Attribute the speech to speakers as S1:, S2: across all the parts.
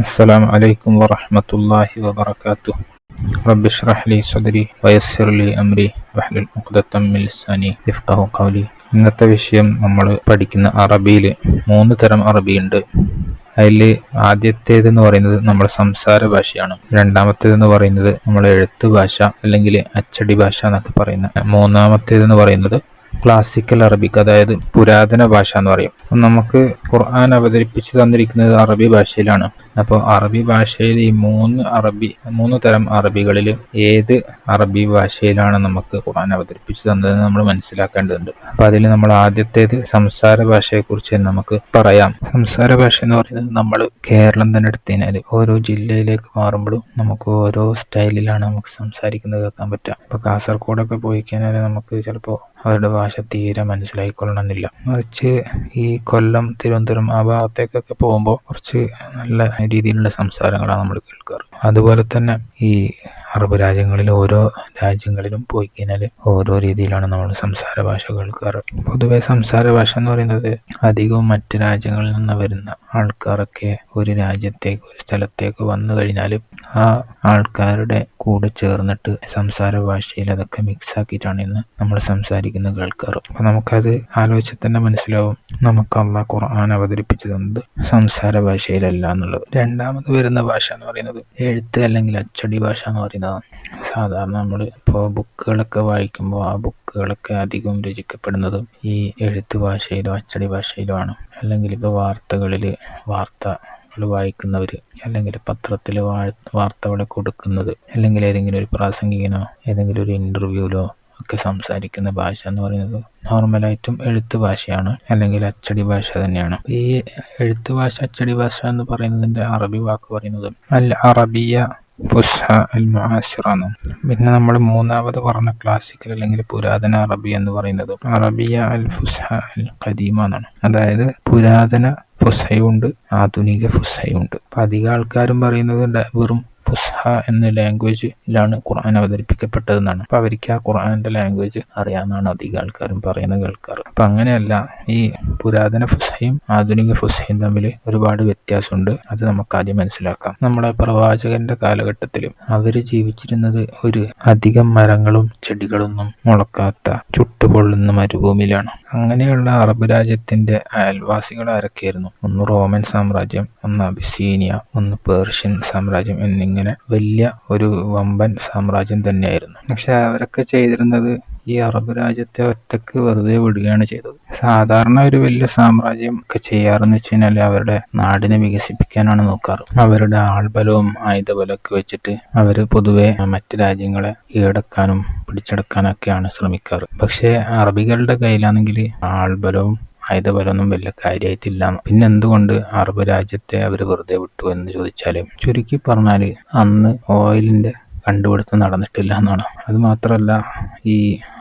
S1: السلام عليكم ورحمة الله وبركاته رب اشرح لي صدري ويسر لي أمري واحلل عقدة من لساني يفقه قولي ഇന്നത്തെ വിഷയം നമ്മൾ പഠിക്കുന്ന അറബിയിൽ മൂന്ന് തരം അറബിയുണ്ട് അതിൽ ആദ്യത്തേതെന്ന് പറയുന്നത് നമ്മുടെ സംസാര ഭാഷയാണ് രണ്ടാമത്തേതെന്ന് പറയുന്നത് നമ്മുടെ എഴുത്ത് ഭാഷ അല്ലെങ്കിൽ അച്ചടി ഭാഷ എന്നൊക്കെ പറയുന്ന മൂന്നാമത്തേതെന്ന് പറയുന്നത് ക്ലാസിക്കൽ അറബിക് അതായത് പുരാതന ഭാഷ എന്ന് പറയും നമുക്ക് ഖുർആൻ അവതരിപ്പിച്ചു തന്നിരിക്കുന്നത് അറബി ഭാഷയിലാണ്. അപ്പോൾ അറബി ഭാഷയിൽ ഈ മൂന്ന് അറബി മൂന്ന് തരം അറബികളിൽ ഏത് അറബി ഭാഷയിലാണ് നമുക്ക് ഖുർആൻ അവതരിപ്പിച്ചു തന്നതെന്ന് നമ്മൾ മനസ്സിലാക്കേണ്ടതുണ്ട്. അപ്പൊ അതിൽ നമ്മൾ ആദ്യത്തേത് സംസാര ഭാഷയെ കുറിച്ച് നമുക്ക് പറയാം. സംസാര ഭാഷ എന്ന് പറയുന്നത് നമ്മൾ കേരളം തന്നെ എടുത്തതിനാൽ ഓരോ ജില്ലയിലേക്ക് മാറുമ്പോഴും നമുക്ക് ഓരോ സ്റ്റൈലിലാണ് നമുക്ക് സംസാരിക്കുന്നത് കേൾക്കാൻ പറ്റുക. ഇപ്പൊ കാസർഗോഡൊക്കെ പോയി കഴിഞ്ഞാൽ നമുക്ക് ചിലപ്പോൾ അവരുടെ ഭാഷ തീരെ മനസ്സിലായിക്കൊള്ളണമെന്നില്ല. മറിച്ച് ഈ കൊല്ലം തിരുവനന്തപുരം ആ ഭാഗത്തേക്കൊക്കെ പോകുമ്പോൾ കുറച്ച് നല്ല രീതിയിലുള്ള സംസാരങ്ങളാണ് നമ്മൾ കേൾക്കാറ്. അതുപോലെ തന്നെ ഈ അറബ് രാജ്യങ്ങളിൽ ഓരോ രാജ്യങ്ങളിലും പോയി കഴിഞ്ഞാൽ ഓരോ രീതിയിലാണ് നമ്മൾ സംസാര ഭാഷ കേൾക്കാറ് പൊതുവെ സംസാര ഭാഷ എന്ന് പറയുന്നത് അധികവും മറ്റ് രാജ്യങ്ങളിൽ നിന്ന് വരുന്ന ആൾക്കാരൊക്കെ ഒരു രാജ്യത്തേക്ക് ഒരു സ്ഥലത്തേക്ക് വന്നു കഴിഞ്ഞാൽ ആ ആൾക്കാരുടെ കൂടെ ചേർന്നിട്ട് സംസാര ഭാഷയിൽ അതൊക്കെ മിക്സ് ആക്കിയിട്ടാണ് ഇന്ന് നമ്മൾ സംസാരിക്കുന്നത് കേൾക്കാറ്. അപ്പൊ നമുക്കത് ആലോചിച്ച് തന്നെ മനസ്സിലാവും. നമുക്ക് അള്ളാഹ് ഖുർആൻ അവതരിപ്പിച്ചു തന്നത് സംസാര ഭാഷയിലല്ല എന്നുള്ളത്. രണ്ടാമത് വരുന്ന ഭാഷ എന്ന് പറയുന്നത് എഴുത്ത് അല്ലെങ്കിൽ അച്ചടി ഭാഷ എന്ന് പറയുന്നതാണ് സാധാരണ നമ്മൾ ഇപ്പോൾ ബുക്കുകളൊക്കെ വായിക്കുമ്പോൾ ആ ബുക്കുകളൊക്കെ അധികം രചിക്കപ്പെടുന്നതും ഈ എഴുത്ത് ഭാഷയിലോ അച്ചടി ഭാഷയിലോ ആണ്. അല്ലെങ്കിൽ ഇപ്പോൾ വാർത്തകളിൽ വാർത്ത വായിക്കുന്നവർ അല്ലെങ്കിൽ പത്രത്തിൽ വാർത്തകൾ കൊടുക്കുന്നത് അല്ലെങ്കിൽ ഏതെങ്കിലും ഒരു പ്രാസംഗികനോ ഏതെങ്കിലും ഒരു ഇന്റർവ്യൂവിലോ ഒക്കെ സംസാരിക്കുന്ന ഭാഷ എന്ന് പറയുന്നത് നോർമലായിട്ടും എഴുത്ത് ഭാഷയാണ് അല്ലെങ്കിൽ അച്ചടി ഭാഷ തന്നെയാണ്. ഈ എഴുത്ത് ഭാഷ അച്ചടി ഭാഷ എന്ന് പറയുന്നതിന്റെ അറബി വാക്ക് പറയുന്നത് അൽ അറബിയ ഫുസ്ഹ അൽ മുഹാസിറാണ് പിന്നെ നമ്മൾ മൂന്നാമത് പറഞ്ഞ ക്ലാസിക്കൽ അല്ലെങ്കിൽ പുരാതന അറബി എന്ന് പറയുന്നത് അറബിയ അൽ ഫുസ്ഹ അൽ ഖദീമ എന്നാണ് അതായത് പുരാതന ഫുസ്ഹയുണ്ട് ആധുനിക ഫുസ്ഹയുണ്ട്. അപ്പൊ അധികം ആൾക്കാരും പറയുന്നത് വെറും ഫുസ്ഹ എന്ന ലാംഗ്വേജിലാണ് ഖുർആൻ അവതരിപ്പിക്കപ്പെട്ടതെന്നാണ്. അപ്പൊ അവർക്ക് ആ ഖുർആന്റെ ലാംഗ്വേജ് അറിയാമെന്നാണ് അധികം ആൾക്കാരും പറയുന്നത് കേൾക്കാറ്. അപ്പൊ അങ്ങനെയല്ല ഈ പുരാതന ഫുസ്ഹയും ആധുനിക ഫുസ്ഹയും തമ്മിൽ ഒരുപാട് വ്യത്യാസമുണ്ട്. അത് നമുക്ക് ആദ്യം മനസ്സിലാക്കാം. നമ്മുടെ പ്രവാചകന്റെ കാലഘട്ടത്തിലും അവർ ജീവിച്ചിരുന്നത് ഒരു അധികം മരങ്ങളും ചെടികളൊന്നും മുളക്കാത്ത ചുട്ടുപൊള്ളുന്ന മരുഭൂമിയിലാണ്. അങ്ങനെയുള്ള അറബ് രാജ്യത്തിന്റെ അയൽവാസികൾ ആരൊക്കെയായിരുന്നു? ഒന്ന് റോമൻ സാമ്രാജ്യം ഒന്ന് അബിസീനിയ ഒന്ന് പേർഷ്യൻ സാമ്രാജ്യം എന്നിങ്ങനെ വലിയ ഒരു വമ്പൻ സാമ്രാജ്യം തന്നെയായിരുന്നു. പക്ഷെ അവരൊക്കെ ചെയ്തിരുന്നത് ഈ അറബ് രാജ്യത്തെ ഒറ്റയ്ക്ക് വെറുതെ വിടുകയാണ് ചെയ്തത്. സാധാരണ ഒരു വലിയ സാമ്രാജ്യം ഒക്കെ ചെയ്യാറെന്ന് വെച്ച് കഴിഞ്ഞാൽ അവരുടെ നാടിനെ വികസിപ്പിക്കാനാണ് നോക്കാറ്. അവരുടെ ആൾബലവും ആയുധബലവും ഒക്കെ വെച്ചിട്ട് അവർ പൊതുവെ മറ്റ് രാജ്യങ്ങളെ കീഴടക്കാനും പിടിച്ചെടുക്കാനൊക്കെയാണ് ശ്രമിക്കാറ്. പക്ഷെ അറബികളുടെ കയ്യിലാണെങ്കിൽ ആൾബലവും ആയുധബലമൊന്നും വലിയ കാര്യമായിട്ടില്ല പിന്നെ എന്തുകൊണ്ട് അറബ് രാജ്യത്തെ അവർ വെറുതെ വിട്ടു എന്ന് ചോദിച്ചാൽ? ചുരുക്കി പറഞ്ഞാൽ അന്ന് ഓയിലിന്റെ കണ്ടുപിടുത്തം നടന്നിട്ടില്ല എന്നാണ്. അത് മാത്രമല്ല ഈ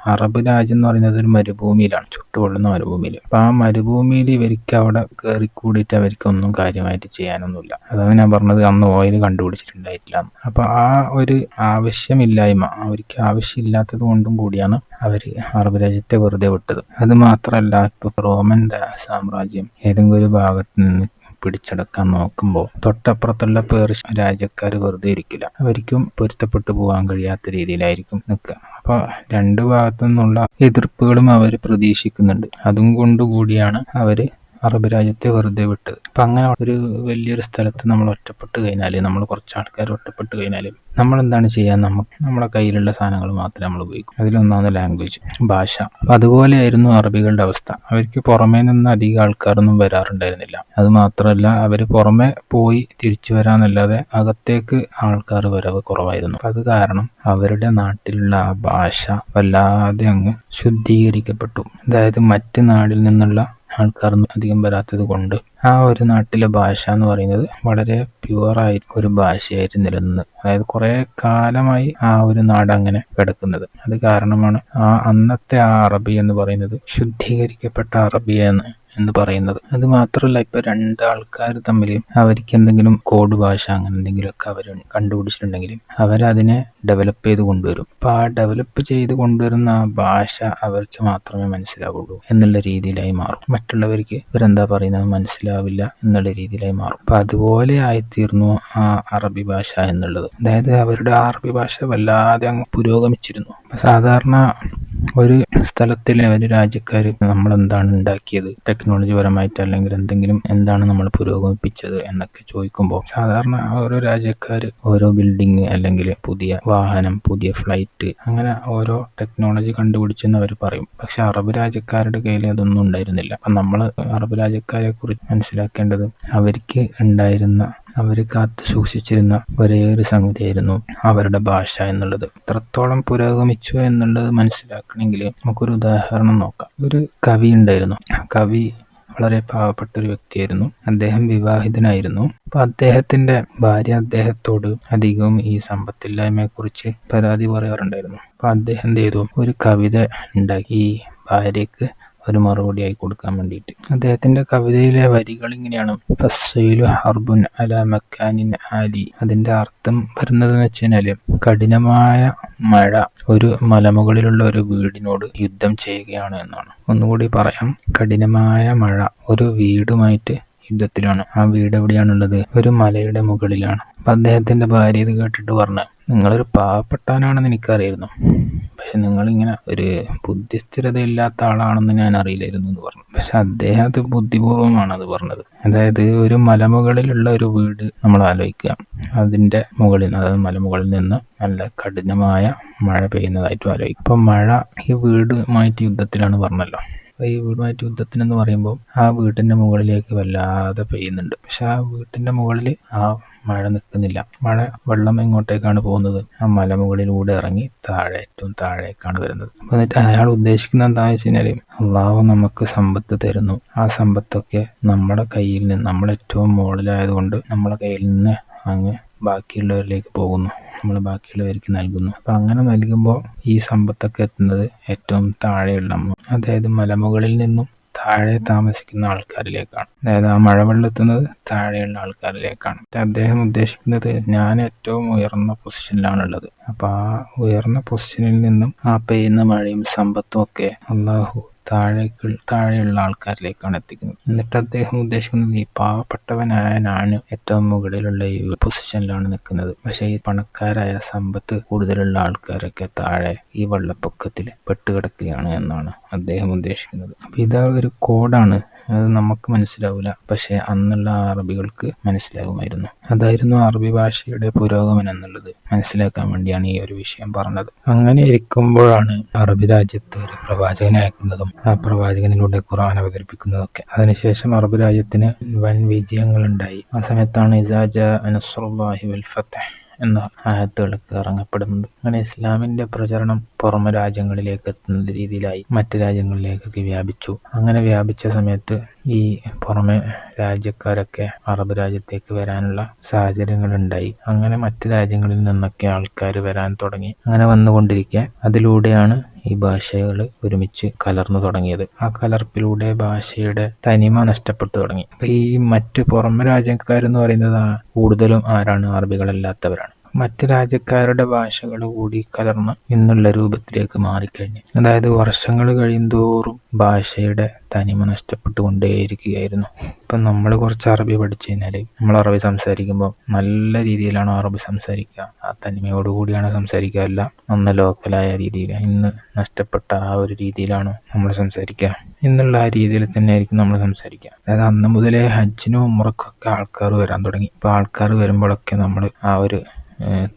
S1: അറബ് രാജ്യം എന്ന് പറയുന്നത് ഒരു മരുഭൂമിയിലാണ് ചുട്ടുപൊള്ളുന്ന മരുഭൂമിയിൽ. അപ്പൊ ആ മരുഭൂമിയിൽ ഇവർക്ക് അവിടെ കയറി കൂടിയിട്ട് അവർക്ക് ഒന്നും കാര്യമായിട്ട് ചെയ്യാനൊന്നുമില്ല. അതാണ് ഞാൻ പറഞ്ഞത് അന്ന് ഓയിൽ കണ്ടുപിടിച്ചിട്ടുണ്ടായിട്ടില്ല അപ്പൊ ആ ഒരു ആവശ്യമില്ലായ്മ അവർക്ക് ആവശ്യമില്ലാത്തത് കൊണ്ടും കൂടിയാണ് അവർ അറബ് രാജ്യത്തെ വെറുതെ വിട്ടത്. അത് മാത്രമല്ല ഇപ്പൊ റോമൻ സാമ്രാജ്യം ഏതെങ്കിലും ഒരു ഭാഗത്ത് നിന്ന് പിടിച്ചടക്കാൻ നോക്കുമ്പോൾ തൊട്ടപ്പുറത്തുള്ള പേർഷ്യ രാജ്യക്കാർ വെറുതെ ഇരിക്കില്ല. അവർക്കും പൊരുത്തപ്പെട്ടു പോകാൻ കഴിയാത്ത രീതിയിലായിരിക്കും നിൽക്കുക. അപ്പോൾ രണ്ടു ഭാഗത്തു നിന്നുള്ള എതിർപ്പുകളും അവർ പ്രതീക്ഷിക്കുന്നുണ്ട്. അതും കൊണ്ടുകൂടിയാണ് അവർ അറബ് രാജ്യത്തെ വെറുതെ വിട്ട് അപ്പൊ അങ്ങനെ ഒരു വലിയൊരു സ്ഥലത്ത് നമ്മൾ ഒറ്റപ്പെട്ട് കഴിഞ്ഞാൽ നമ്മൾ കുറച്ച് ആൾക്കാർ ഒറ്റപ്പെട്ട് കഴിഞ്ഞാൽ നമ്മൾ എന്താണ് ചെയ്യാൻ നമുക്ക് നമ്മുടെ കയ്യിലുള്ള സാധനങ്ങൾ മാത്രമേ നമ്മൾ ഉപയോഗിക്കൂ. അതിലൊന്നാണ് ലാംഗ്വേജ് ഭാഷ. അപ്പൊ അതുപോലെയായിരുന്നു അറബികളുടെ അവസ്ഥ. അവർക്ക് പുറമേ നിന്ന് അധികം ആൾക്കാരൊന്നും വരാറുണ്ടായിരുന്നില്ല. അത് മാത്രമല്ല അവർ പുറമെ പോയി തിരിച്ചു വരാന്നല്ലാതെ അകത്തേക്ക് ആൾക്കാർ വരവ് കുറവായിരുന്നു. അത് കാരണം അവരുടെ നാട്ടിലുള്ള ആ ഭാഷ വല്ലാതെ അങ്ങ് ശുദ്ധീകരിക്കപ്പെട്ടു. അതായത് മറ്റ് നാടിൽ നിന്നുള്ള ആൾക്കാരൊന്നും അധികം വരാത്തത് കൊണ്ട് ആ ഒരു നാട്ടിലെ ഭാഷ എന്ന് പറയുന്നത് വളരെ പ്യുവറായി ഒരു ഭാഷയായിട്ട് നിലനിന്ന്. അതായത് കുറെ കാലമായി ആ ഒരു നാട് അങ്ങനെ കിടക്കുന്നത്. അത് കാരണമാണ് ആ അന്നത്തെ ആ അറബി എന്ന് പറയുന്നത് ശുദ്ധീകരിക്കപ്പെട്ട അറബി എന്ന് എന്ന് പറയുന്നത്. അത് മാത്രമല്ല ഇപ്പൊ രണ്ട് ആൾക്കാർ തമ്മിൽ അവർക്ക് എന്തെങ്കിലും കോഡ് ഭാഷ അങ്ങനെ എന്തെങ്കിലുമൊക്കെ അവർ കണ്ടുപിടിച്ചിട്ടുണ്ടെങ്കിൽ അവരതിനെ ഡെവലപ്പ് ചെയ്ത് കൊണ്ടുവരും. അപ്പൊ ആ ഡെവലപ്പ് ചെയ്ത് കൊണ്ടുവരുന്ന ആ ഭാഷ അവർക്ക് മാത്രമേ മനസ്സിലാവുള്ളൂ എന്നുള്ള രീതിയിലായി മാറും. മറ്റുള്ളവർക്ക് ഇവരെന്താ പറയുന്നത്? മനസ്സിലാവില്ല എന്നുള്ള രീതിയിലായി മാറും. അപ്പൊ അതുപോലെ ആയിത്തീർന്നു ആ അറബി ഭാഷ എന്നുള്ളത്. അതായത് അവരുടെ അറബി ഭാഷ വല്ലാതെ അങ്ങ് പുരോഗമിച്ചിരുന്നു. സാധാരണ ഒരു സ്ഥലത്തിലെ ഒരു രാജ്യക്കാര് നമ്മൾ എന്താണ് ഉണ്ടാക്കിയത്? ടെക്നോളജി പരമായിട്ട് അല്ലെങ്കിൽ എന്തെങ്കിലും എന്താണ് നമ്മൾ പുരോഗമിപ്പിച്ചത് എന്നൊക്കെ ചോദിക്കുമ്പോൾ സാധാരണ ഓരോ രാജ്യക്കാര് ഓരോ ബിൽഡിംഗ് അല്ലെങ്കിൽ പുതിയ വാഹനം പുതിയ ഫ്ലൈറ്റ് അങ്ങനെ ഓരോ ടെക്നോളജി കണ്ടുപിടിച്ചെന്ന് അവർ പറയും. പക്ഷെ അറബ് രാജ്യക്കാരുടെ കയ്യിൽ അതൊന്നും ഉണ്ടായിരുന്നില്ല. അപ്പൊ നമ്മൾ അറബ് രാജ്യക്കാരെ കുറിച്ച് മനസ്സിലാക്കേണ്ടത് അവർക്ക് ഉണ്ടായിരുന്ന അവർ കാത്തു സൂക്ഷിച്ചിരുന്ന ഒരേയൊരു സംഗതിയായിരുന്നു അവരുടെ ഭാഷ എന്നുള്ളത്. എത്രത്തോളം പുരോഗമിച്ചു എന്നുള്ളത് മനസ്സിലാക്കണമെങ്കിൽ നമുക്കൊരു ഉദാഹരണം നോക്കാം. ഒരു കവി ഉണ്ടായിരുന്നു. കവി വളരെ പാവപ്പെട്ട ഒരു വ്യക്തിയായിരുന്നു. അദ്ദേഹം വിവാഹിതനായിരുന്നു. അപ്പൊ അദ്ദേഹത്തിന്റെ ഭാര്യ അദ്ദേഹത്തോട് അധികവും ഈ സമ്പത്തില്ലായ്മയെ കുറിച്ച് പരാതി പറയാറുണ്ടായിരുന്നു. അപ്പൊ അദ്ദേഹം ചെയ്തു? ഒരു കവിത ഉണ്ടാക്കി ഭാര്യയ്ക്ക് ഒരു മറുപടിയായി കൊടുക്കാൻ വേണ്ടിയിട്ട്. അദ്ദേഹത്തിന്റെ കവിതയിലെ വരികൾ ഇങ്ങനെയാണ്. ഹർബുൻ അല മക്കാനിൻ ആലി അതിന്റെ അർത്ഥം വരുന്നത് എന്ന് വെച്ച് കഴിഞ്ഞാൽ കഠിനമായ മഴ ഒരു മലമുകളിലുള്ള ഒരു വീടിനോട് യുദ്ധം ചെയ്യുകയാണ് എന്നാണ്. ഒന്നുകൂടി പറയാം. കഠിനമായ മഴ ഒരു വീടുമായിട്ട് യുദ്ധത്തിലാണ്. ആ വീട് എവിടെയാണുള്ളത്? ഒരു മലയുടെ മുകളിലാണ്. അപ്പൊ അദ്ദേഹത്തിന്റെ ഭാര്യ ഇത് കേട്ടിട്ട് പറഞ്ഞു നിങ്ങളൊരു പാവപ്പെട്ടവനാണെന്ന് എനിക്കറിയായിരുന്നു. പക്ഷെ നിങ്ങളിങ്ങനെ ഒരു ബുദ്ധിസ്ഥിരതയില്ലാത്ത ആളാണെന്ന് ഞാൻ അറിയില്ലായിരുന്നു എന്ന് പറഞ്ഞു. പക്ഷെ അദ്ദേഹം അത് ബുദ്ധിപൂർവമാണ് അത് പറഞ്ഞത്. അതായത് ഒരു മലമുകളിലുള്ള ഒരു വീട് നമ്മൾ ആലോചിക്കുക. അതിന്റെ മുകളിൽ അതായത് മലമുകളിൽ നിന്ന് നല്ല കഠിനമായ മഴ പെയ്യുന്നതായിട്ടും ആലോചിക്കും അപ്പം മഴ ഈ വീടുമായിട്ട് യുദ്ധത്തിലാണ് പറഞ്ഞല്ലോ. ഈ വീടുമായിട്ട് യുദ്ധത്തിനെന്ന് പറയുമ്പോൾ ആ വീട്ടിന്റെ മുകളിലേക്ക് വല്ലാതെ പെയ്യുന്നുണ്ട്. പക്ഷെ ആ വീട്ടിന്റെ മുകളിൽ ആ മഴ നിൽക്കുന്നില്ല. മഴ വെള്ളം എങ്ങോട്ടേക്കാണ് പോകുന്നത്. ആ മലമുകളിലൂടെ ഇറങ്ങി താഴെ ഏറ്റവും താഴേക്കാണ് വരുന്നത്. എന്നിട്ട് അയാൾ ഉദ്ദേശിക്കുന്ന എന്താണെന്ന് വെച്ച് കഴിഞ്ഞാൽ അള്ളാഹു നമുക്ക് സമ്പത്ത് തരുന്നു. ആ സമ്പത്തൊക്കെ നമ്മുടെ കയ്യിൽ നിന്ന് നമ്മൾ ഏറ്റവും മുകളിലായതുകൊണ്ട് നമ്മുടെ കയ്യിൽ നിന്ന് അങ്ങ് ബാക്കിയുള്ളവരിലേക്ക് പോകുന്നു. നമ്മൾ ബാക്കിയുള്ളവർക്ക് നൽകുന്നു. അപ്പൊ അങ്ങനെ നൽകുമ്പോൾ ഈ സമ്പത്തൊക്കെ എത്തുന്നത് ഏറ്റവും താഴെയുള്ള അതായത് മലമുകളിൽ നിന്നും താഴെ താമസിക്കുന്ന ആൾക്കാരിലേക്കാണ്. അതായത് ആ മഴവെള്ളത്തുന്നത് താഴെയുള്ള ആൾക്കാരിലേക്കാണ്. അദ്ദേഹം ഉദ്ദേശിക്കുന്നത് ഞാൻ ഏറ്റവും ഉയർന്ന പൊസിഷനിലാണുള്ളത്. അപ്പൊ ആ ഉയർന്ന പൊസിഷനിൽ നിന്നും ആ പെയ്യുന്ന മഴയും സമ്പത്തും ഒക്കെ അള്ളാഹു താഴേക്ക് താഴെയുള്ള ആൾക്കാരിലേക്കാണ് എത്തിക്കുന്നത്. എന്നിട്ട് അദ്ദേഹം ഉദ്ദേശിക്കുന്നത് ഈ പാവപ്പെട്ടവനായ ഞാൻ ഏറ്റവും മുകളിലുള്ള ഈ പൊസിഷനിലാണ് നിൽക്കുന്നത്. പക്ഷെ ഈ പണക്കാരായ സമ്പത്ത് കൂടുതലുള്ള ആൾക്കാരൊക്കെ താഴെ ഈ വെള്ളപ്പൊക്കത്തിൽ പെട്ടുകിടക്കുകയാണ് എന്നാണ് അദ്ദേഹം ഉദ്ദേശിക്കുന്നത്. അപ്പൊ ഇതാ ഒരു കോഡാണ് അത് നമുക്ക് മനസ്സിലാവില്ല പക്ഷെ അന്നുള്ള അറബികൾക്ക് മനസ്സിലാകുമായിരുന്നു അതായിരുന്നു അറബി ഭാഷയുടെ പുരോഗമനം എന്നുള്ളത്. മനസ്സിലാക്കാൻ വേണ്ടിയാണ് ഈ ഒരു വിഷയം പറഞ്ഞത്. അങ്ങനെ ഇരിക്കുമ്പോഴാണ് അറബി രാജ്യത്ത് ഒരു പ്രവാചകനെ അയക്കുന്നതും ആ പ്രവാചകനിലൂടെ ഖുർആൻ അവതരിപ്പിക്കുന്നതും ഒക്കെ അതിനുശേഷം അറബ് രാജ്യത്തിന് വൻ വിജയങ്ങൾ ഉണ്ടായി ആ സമയത്താണ് ഇസാജ അനസ്രുല്ലാഹി വൽ എന്ന ആയത്തുകളൊക്കെ ഇറങ്ങപ്പെടുന്നത് അങ്ങനെ ഇസ്ലാമിന്റെ പ്രചരണം പുറമെ രാജ്യങ്ങളിലേക്ക് എത്തുന്ന രീതിയിലായി മറ്റു രാജ്യങ്ങളിലേക്കൊക്കെ വ്യാപിച്ചു. അങ്ങനെ വ്യാപിച്ച സമയത്ത് ഈ പുറമെ രാജ്യക്കാരൊക്കെ അറബ് രാജ്യത്തേക്ക് വരാനുള്ള സാഹചര്യങ്ങൾ ഉണ്ടായി അങ്ങനെ മറ്റ് രാജ്യങ്ങളിൽ നിന്നൊക്കെ ആൾക്കാർ വരാൻ തുടങ്ങി. അങ്ങനെ വന്നുകൊണ്ടിരിക്കെ അതിലൂടെയാണ് ഈ ഭാഷകൾ ഒരുമിച്ച് കലർന്നു തുടങ്ങിയത്. ആ കലർപ്പിലൂടെ ഭാഷയുടെ തനിമ നഷ്ടപ്പെട്ടു തുടങ്ങി. ഈ മറ്റ് പുറമെ രാജ്യക്കാരെന്ന് പറയുന്നത് കൂടുതലും ആരാണ്? അറബികളല്ലാത്തവരാണ്. മറ്റ് രാജ്യക്കാരുടെ ഭാഷകൾ കൂടി കലർന്ന് ഇന്നുള്ള രൂപത്തിലേക്ക് മാറിക്കഴിഞ്ഞു. അതായത് വർഷങ്ങൾ കഴിയുന്തോറും ഭാഷയുടെ തനിമ നഷ്ടപ്പെട്ടുകൊണ്ടേയിരിക്കുകയായിരുന്നു. ഇപ്പൊ നമ്മൾ കുറച്ച് അറബി പഠിച്ചു കഴിഞ്ഞാൽ നമ്മൾ അറബി സംസാരിക്കുമ്പോൾ നല്ല രീതിയിലാണ് അറബി സംസാരിക്കുക. ആ തനിമയോടുകൂടിയാണ് സംസാരിക്കുക അല്ല അന്ന് ലോക്കലായ രീതിയിൽ ഇന്ന് നഷ്ടപ്പെട്ട ആ ഒരു രീതിയിലാണ് നമ്മൾ സംസാരിക്കുക. എന്നുള്ള ആ രീതിയിൽ തന്നെ ആയിരിക്കും നമ്മൾ സംസാരിക്കുക. അതായത് അന്ന് മുതലേ ഹജ്ജിനും ഉമ്രക്കൊക്കെ ആൾക്കാർ വരാൻ തുടങ്ങി. ഇപ്പൊ ആൾക്കാർ വരുമ്പോഴൊക്കെ നമ്മൾ ആ ഒരു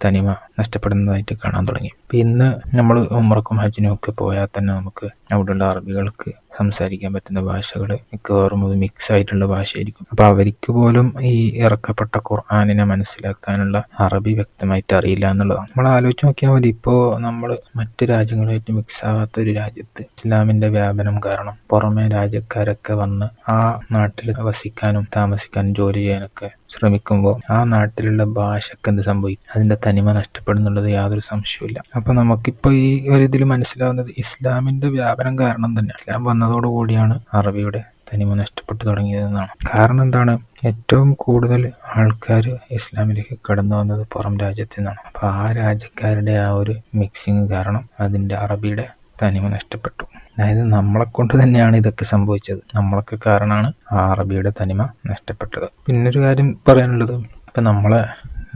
S1: തനിമ നഷ്ടപ്പെടുന്നതായിട്ട് കാണാൻ തുടങ്ങി. പിന്നെ നമ്മൾ ഉംറക്കും ഹജ്ജിനും ഒക്കെ പോയാൽ തന്നെ നമുക്ക് അവിടെയുള്ള അറബികൾക്ക് സംസാരിക്കാൻ പറ്റുന്ന ഭാഷകൾ മിക്കവാറും അത് മിക്സ് ആയിട്ടുള്ള ഭാഷയായിരിക്കും. അപ്പൊ അവർക്ക് പോലും ഈ ഇറക്കപ്പെട്ട ഖുർആാനിനെ മനസ്സിലാക്കാനുള്ള അറബി വ്യക്തമായിട്ട് അറിയില്ല എന്നുള്ളതാണ്. നമ്മൾ ആലോചിച്ച് നോക്കിയാൽ മതി. ഇപ്പോ നമ്മൾ മറ്റ് രാജ്യങ്ങളുമായിട്ട് മിക്സ് ആവാത്ത ഒരു രാജ്യത്ത് ഇസ്ലാമിന്റെ വ്യാപനം കാരണം പുറമെ രാജ്യക്കാരൊക്കെ വന്ന് ആ നാട്ടിൽ വസിക്കാനും താമസിക്കാനും ജോലി ചെയ്യാനൊക്കെ ശ്രമിക്കുമ്പോൾ ആ നാട്ടിലുള്ള ഭാഷക്ക് എന്ത് സംഭവിക്കും? അതിന്റെ തനിമ നഷ്ടപ്പെടുന്നുള്ളത് യാതൊരു സംശയവുമില്ല. അപ്പൊ നമുക്കിപ്പോ ഈ ഒരു ഇതിൽ മനസ്സിലാവുന്നത് ഇസ്ലാമിന്റെ വ്യാപനം കാരണം തന്നെ ഇസ്ലാം വന്നതോടുകൂടിയാണ് അറബിയുടെ തനിമ നഷ്ടപ്പെട്ടു തുടങ്ങിയതെന്നാണ്. കാരണം എന്താണ്? ഏറ്റവും കൂടുതൽ ആൾക്കാർ ഇസ്ലാമിലേക്ക് കടന്നു വന്നത് പുറം രാജ്യത്തു നിന്നാണ്. അപ്പൊ ആ രാജ്യക്കാരുടെ ആ ഒരു മിക്സിങ് കാരണം അതിന്റെ അറബിയുടെ തനിമ നഷ്ടപ്പെട്ടു. അതായത് നമ്മളെ കൊണ്ട് തന്നെയാണ് ഇതൊക്കെ സംഭവിച്ചത്. നമ്മളൊക്കെ കാരണമാണ് ആ അറബിയുടെ തനിമ നഷ്ടപ്പെട്ടത്. പിന്നൊരു കാര്യം പറയാനുള്ളത്. ഇപ്പൊ നമ്മളെ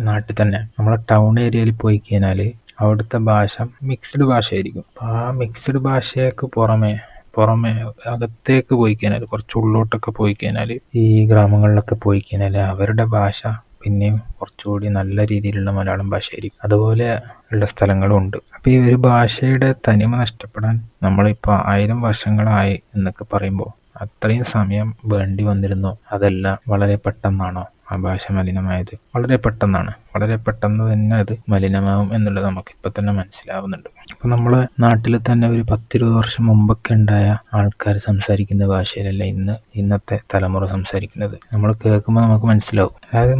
S1: നാട്ടിൽ തന്നെ നമ്മളെ ടൗൺ ഏരിയയിൽ പോയി കഴിഞ്ഞാൽ അവിടുത്തെ ഭാഷ മിക്സ്ഡ് ഭാഷയായിരിക്കും. അപ്പൊ ആ മിക്സ്ഡ് ഭാഷയ്ക്ക് പുറമെ പുറമെ അകത്തേക്ക് പോയി കഴിഞ്ഞാൽ കുറച്ച് ഉള്ളോട്ടൊക്കെ പോയി കഴിഞ്ഞാൽ ഈ ഗ്രാമങ്ങളിലൊക്കെ പോയി കഴിഞ്ഞാൽ അവരുടെ ഭാഷ പിന്നെയും കുറച്ചുകൂടി നല്ല രീതിയിലുള്ള മലയാളം ഭാഷയായിരിക്കും. അതുപോലെ ഉള്ള സ്ഥലങ്ങളും ഉണ്ട് അപ്പൊ ഈ ഒരു ഭാഷയുടെ തനിമ നഷ്ടപ്പെടാൻ നമ്മളിപ്പോ ആയിരം വർഷങ്ങളായി എന്നൊക്കെ പറയുമ്പോൾ അത്രയും സമയം വേണ്ടി വന്നിരുന്നോ. അതല്ല വളരെ പെട്ടെന്നാണോ? ആ ഭാഷ മലിനമായത് വളരെ പെട്ടെന്നാണ്. വളരെ പെട്ടെന്ന് തന്നെ അത് മലിനമാവും എന്നുള്ളത് നമുക്ക് ഇപ്പൊ തന്നെ മനസ്സിലാവുന്നുണ്ട്. ഇപ്പം നമ്മളെ നാട്ടിൽ തന്നെ ഒരു പത്തിരുപത് വർഷം മുമ്പൊക്കെ ഉണ്ടായ ആൾക്കാർ സംസാരിക്കുന്ന ഭാഷയിലല്ല ഇന്ന് ഇന്നത്തെ തലമുറ സംസാരിക്കുന്നത്. നമ്മൾ കേൾക്കുമ്പോൾ നമുക്ക് മനസ്സിലാവും. അതായത്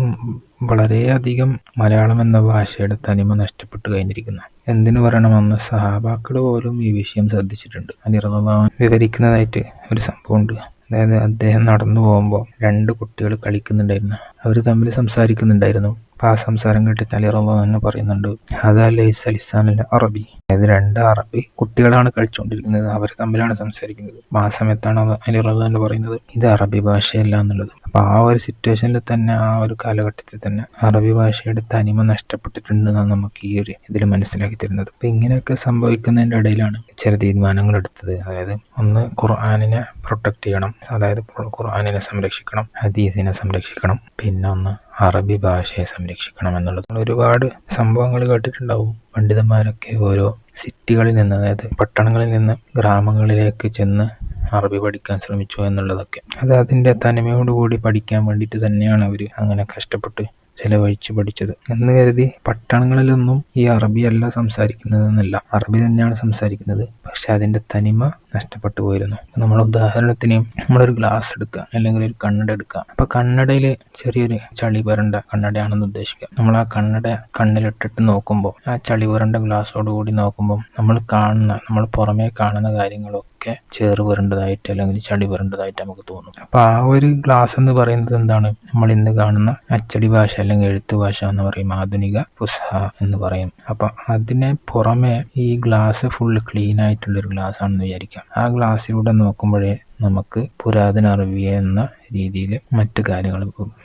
S1: വളരെയധികം മലയാളം എന്ന ഭാഷയുടെ തനിമ നഷ്ടപ്പെട്ടു കഴിഞ്ഞിരിക്കുന്നു. എന്തിനു പറയണമെന്ന് സഹാബാക്കൾ പോലും ഈ വിഷയം ശ്രദ്ധിച്ചിട്ടുണ്ട്. അനിർവഭാവൻ വിവരിക്കുന്നതായിട്ട് ഒരു സംഭവമുണ്ട്. അതായത് അദ്ദേഹം നടന്നു പോകുമ്പോൾ രണ്ട് കുട്ടികൾ കളിക്കുന്നുണ്ടായിരുന്നു. അവർ തമ്മിൽ സംസാരിക്കുന്നുണ്ടായിരുന്നു. അപ്പൊ ആ സംസാരം കേട്ട് അലി എന്ന് പറയുന്നുണ്ട് അതല്ല ലൈസ ലിസാനിൽ അറബി. അതായത് രണ്ട് അറബി കുട്ടികളാണ് കളിച്ചുകൊണ്ടിരിക്കുന്നത് അവർ തമ്മിലാണ് സംസാരിക്കുന്നത്. അപ്പൊ ആ സമയത്താണ് അലി എന്ന് പറയുന്നത് ഇത് അറബി ഭാഷയല്ല എന്നുള്ളത്. അപ്പൊ ആ ഒരു സിറ്റുവേഷനിൽ തന്നെ ആ ഒരു കാലഘട്ടത്തിൽ തന്നെ അറബി ഭാഷയുടെ തനിമ നഷ്ടപ്പെട്ടിട്ടുണ്ടെന്നാണ് നമുക്ക് ഈ ഒരു ഇതിൽ മനസ്സിലാക്കി തരുന്നത്. അപ്പൊ ഇങ്ങനെയൊക്കെ സംഭവിക്കുന്നതിന്റെ ഇടയിലാണ് ചില തീരുമാനങ്ങൾ എടുത്തത്. അതായത് ഒന്ന് ഖുർആാനിനെ പ്രൊട്ടക്ട് ചെയ്യണം. അതായത് ഖുർആാനിനെ സംരക്ഷിക്കണം ഹദീസിനെ സംരക്ഷിക്കണം പിന്നെ ഒന്ന് അറബി ഭാഷയെ സംരക്ഷിക്കണം എന്നുള്ളത്. ഒരുപാട് സംഭവങ്ങൾ കേട്ടിട്ടുണ്ടാവും. പണ്ഡിതന്മാരൊക്കെ ഓരോ സിറ്റികളിൽ നിന്ന് അതായത് പട്ടണങ്ങളിൽ നിന്ന് ഗ്രാമങ്ങളിലേക്ക് ചെന്ന് അറബി പഠിക്കാൻ ശ്രമിച്ചു എന്നുള്ളതൊക്കെ. അത് അതിന്റെ തനിമയോടുകൂടി പഠിക്കാൻ വേണ്ടിയിട്ട് തന്നെയാണ് അവർ അങ്ങനെ കഷ്ടപ്പെട്ട് ചെലവഴിച്ച് പഠിച്ചത്. എന്ന് കരുതി പട്ടണങ്ങളിലൊന്നും ഈ അറബി അല്ല സംസാരിക്കുന്നതെന്നല്ല. അറബി തന്നെയാണ് സംസാരിക്കുന്നത്. പക്ഷെ അതിന്റെ തനിമ നഷ്ടപ്പെട്ടു പോയിരുന്നു. നമ്മൾ ഉദാഹരണത്തിന് നമ്മളൊരു ഗ്ലാസ് എടുക്കുക അല്ലെങ്കിൽ ഒരു കണ്ണട എടുക്കുക. അപ്പൊ കണ്ണടയിൽ ചെറിയൊരു ചളി വരണ്ട കണ്ണടയാണെന്ന് ഉദ്ദേശിക്കുക. നമ്മൾ ആ കണ്ണട കണ്ണിലിട്ടിട്ട് നോക്കുമ്പോൾ ആ ചളി വരണ്ട ഗ്ലാസ്സോട് കൂടി നോക്കുമ്പോൾ നമ്മൾ കാണുന്ന നമ്മൾ പുറമേ കാണുന്ന കാര്യങ്ങളൊക്കെ ചേറ് വരേണ്ടതായിട്ട് അല്ലെങ്കിൽ ചളി വരേണ്ടതായിട്ട് നമുക്ക് തോന്നും. അപ്പൊ ആ ഒരു ഗ്ലാസ് എന്ന് പറയുന്നത് എന്താണ്? നമ്മൾ ഇന്ന് കാണുന്ന അച്ചടി ഭാഷ അല്ലെങ്കിൽ എഴുത്ത് ഭാഷ എന്ന് പറയും ആധുനിക പുസ്ഹ എന്ന് പറയും. അപ്പൊ അതിനെ പുറമെ ഈ ഗ്ലാസ് ഫുൾ ക്ലീൻ ആയിട്ടുള്ള ഒരു ഗ്ലാസ് ആണെന്ന് വിചാരിക്കാം. ആ ഗ്ലാസ്സിലൂടെ നോക്കുമ്പോഴേ നമുക്ക് പുരാതന അറബിയ എന്ന രീതിയിൽ മറ്റു കാര്യങ്ങൾ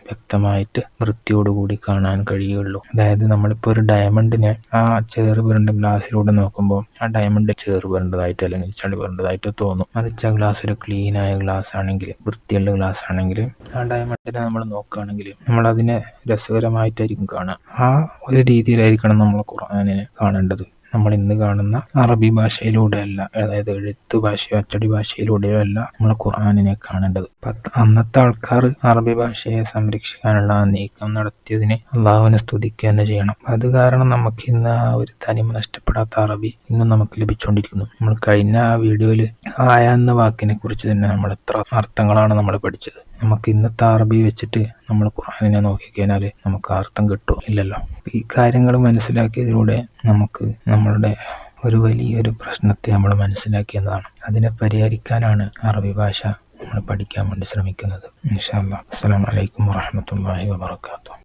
S1: വ്യക്തമായിട്ട് വൃത്തിയോടുകൂടി കാണാൻ കഴിയുള്ളൂ. അതായത് നമ്മളിപ്പോ ഒരു ഡയമണ്ടിനെ ആ ചേറ് പുരണ്ട ഗ്ലാസ്സിലൂടെ നോക്കുമ്പോൾ ആ ഡയമണ്ട് ചേറ് പുരണ്ടതായിട്ട് അല്ലെങ്കിൽ ചളി പുരണ്ടതായിട്ട് തോന്നും. മറിച്ച് ആ ഗ്ലാസ് ഒരു ക്ലീൻ ആയ ഗ്ലാസ് ആണെങ്കിൽ വൃത്തിയുള്ള ഗ്ലാസ് ആണെങ്കിൽ ആ ഡയമണ്ടിനെ നമ്മൾ നോക്കുകയാണെങ്കിൽ നമ്മൾ അതിനെ രസകരമായിട്ടായിരിക്കും കാണുക. ആ ഒരു രീതിയിലായിരിക്കണം നമ്മൾ ഖുർആാനിനെ കാണേണ്ടത്. നമ്മൾ ഇന്ന് കാണുന്ന അറബി ഭാഷയിലൂടെ അല്ല അതായത് എഴുത്ത് ഭാഷയോ അച്ചടി ഭാഷയിലൂടെയോ അല്ല നമ്മൾ ഖുർആാനിനെ കാണേണ്ടത്. അന്നത്തെ ആൾക്കാർ അറബി ഭാഷയെ സംരക്ഷിക്കാനുള്ള നീക്കം നടത്തിയതിനെ അള്ളാഹുവിനെ സ്തുതിക്കുക തന്നെ ചെയ്യണം. അത് കാരണം നമുക്ക് ഇന്ന് ആ ഒരു തനിമ നഷ്ടപ്പെടാത്ത അറബി ഇന്നും നമുക്ക് ലഭിച്ചുകൊണ്ടിരിക്കുന്നു നമ്മൾ കഴിഞ്ഞ ആ വീഡിയോയിൽ ആയ എന്ന വാക്കിനെ കുറിച്ച് തന്നെ നമ്മൾ എത്ര അർത്ഥങ്ങളാണ് നമ്മൾ പഠിച്ചത്. നമുക്ക് ഇന്നത്തെ അറബി വെച്ചിട്ട് നമ്മൾ ഖുർആാനിനെ നോക്കിക്കഴിഞ്ഞാൽ നമുക്ക് അർത്ഥം കിട്ടുമോ ഇല്ലല്ലോ. ഈ കാര്യങ്ങൾ മനസ്സിലാക്കിയതിലൂടെ നമുക്ക് നമ്മളുടെ ഒരു വലിയൊരു പ്രശ്നത്തെ നമ്മൾ മനസ്സിലാക്കിയതാണ് അതിനെ പരിഹരിക്കാനാണ് അറബി ഭാഷ നമ്മൾ പഠിക്കാൻ വേണ്ടി ശ്രമിക്കുന്നത്. ഇൻഷാ അല്ലാ അസ്സലാമു അലൈക്കും വറഹ്മത്തുള്ളാഹി വബറകാതുഹു.